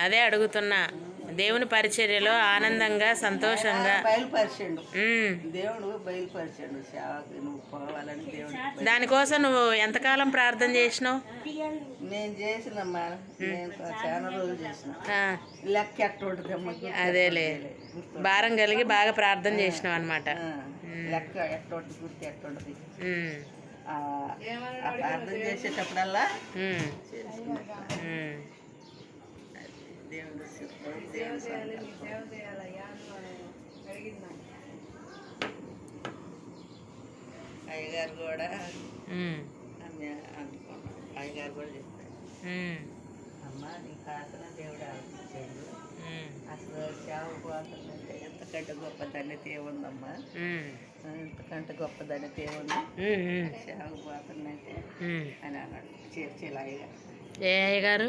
అదే అడుగుతున్నా. దేవుని పరిచర్యలో ఆనందంగా సంతోషంగా. బయలుపరిచాడు. దేవుడు బయలుపరిచాడు. సేవకి నువ్వు పోవాలని దేవుడు దానికోసం నువ్వు ఎంతకాలం ప్రార్థన చేసినావు? నేను చేసినమ్మా. నేను చాలా రోజులు చేసిన. లెక్క అదేలే. భారం కలిగి బాగా ప్రార్థన చేసినావు అనమాట లెక్క ఎట్ట ఉంటుంది? గుర్తు ఎట్ట ఉంటుంది? ఉమ్, ఆ ఆ ప్రార్థన చేసేటప్పుడల్లా అయ్యగారు కూడా అనుకున్నాం అయ్యగారు కూడా చెప్తారు అమ్మా అమ్మ నీ కాకన దేవుడు ఆలోచించాడు అసలు సేవ పోతుందంటే ఎంతకంటే గొప్ప ధన్యత ఏముందమ్మా ఎంతకంటే గొప్ప ధన్యత ఏముంది సేవ పోతుందంటే అని అన్నాడు. చేర్చేలా అయ్యగారు. ఏ అయ్య గారు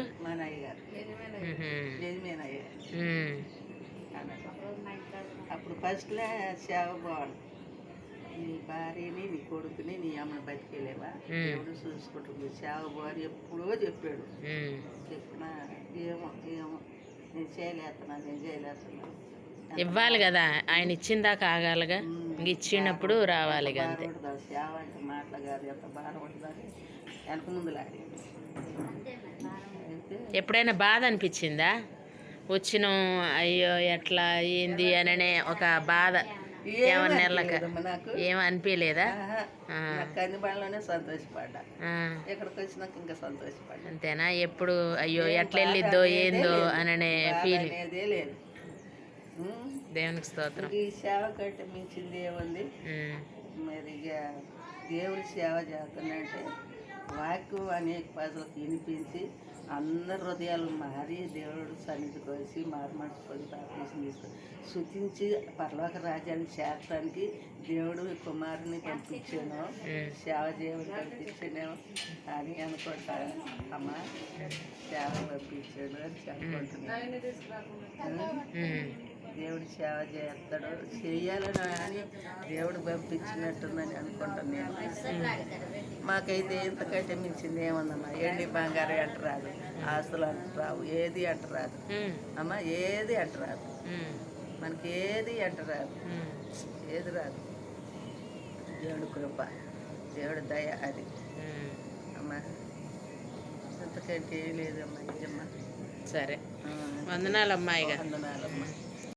అప్పుడు ఫస్ట్లో సేవ బాగుంది నీ భార్యని నీ కొడుకుని నీ అమ్మని మ్మ్. దేవుడు చూసుకుంటుంది. సేవ బారి ఎప్పుడో చెప్పాడు. చెప్పిన ఏమో ఏమో. నేను చేయలేస్తున్నా నేను చేయలేస్తున్నా ఇవ్వాలి కదా. ఆయన ఇచ్చిన దాకా ఆగాలిగా. ఇంక ఇచ్చినప్పుడు రావాలి అంతే. సేవ అంటే మాటలు కాదు ఎంత భారం ఉంటుందని వెనక ముందు లాడి అయితే ఎప్పుడైనా బాధ అనిపించిందా? వచ్చిన అయ్యో ఎట్లా ఏంది అననే ఒక బాధ. ఏం అనిపించలేదా? సంతోషపడ్డా. ఆ, ఇక్కడికి వచ్చినాక ఇంకా సంతోషపడ్డా. అంతేనా? ఎప్పుడు అయ్యో ఎట్లా వెళ్ళిద్దో ఏందో. అననే ఫీలింగ్ అనేదే లేదు. ఉమ్. దేవునికి స్తోత్రం. ఇంక ఈ సేవ కంటే మించింది ఏముంది? ఉమ్, మరి దేవుడి సేవ చేస్తున్నంటే వాక్యం అనేక ప్రజలకు వినిపించి అందరి హృదయాలు మారి దేవుడు సన్నిధికి వచ్చి మారు మనసు పొంది తీసుకొని శుతించి పరలోక రాజ్యానికి చేరటానికి దేవుడు కుమారుని పంపించాను. సేవ చేయమని పంపించాను. అని అనుకుంటాను. అమ్మ సేవ పంపించాడు అని చెప్పుకుంటున్నాను దేవుడు సేవ చేస్తాడు. చెయ్యాలని అని దేవుడు పంపించినట్టుందని అనుకుంటాను నేను. మాకైతే ఇంతకంటే మించింది ఏముందమ్మా? ఎండి బంగారం అంట రాదు ఆస్తులు అంట రావు ఏది అంట రాదు ఉమ్, అమ్మ ఏది అంట రాదు ఉమ్, మనకి ఏది అంట రాదు ఉమ్. ఏది రాదు. దేవుడు కృప దేవుడు దయ అది. అమ్మ ఇంతకంటే ఏం లేదమ్మా ఇదమ్మా సరే. ఆ, వందనాలు అమ్మాయిగా. వందనాలమ్మా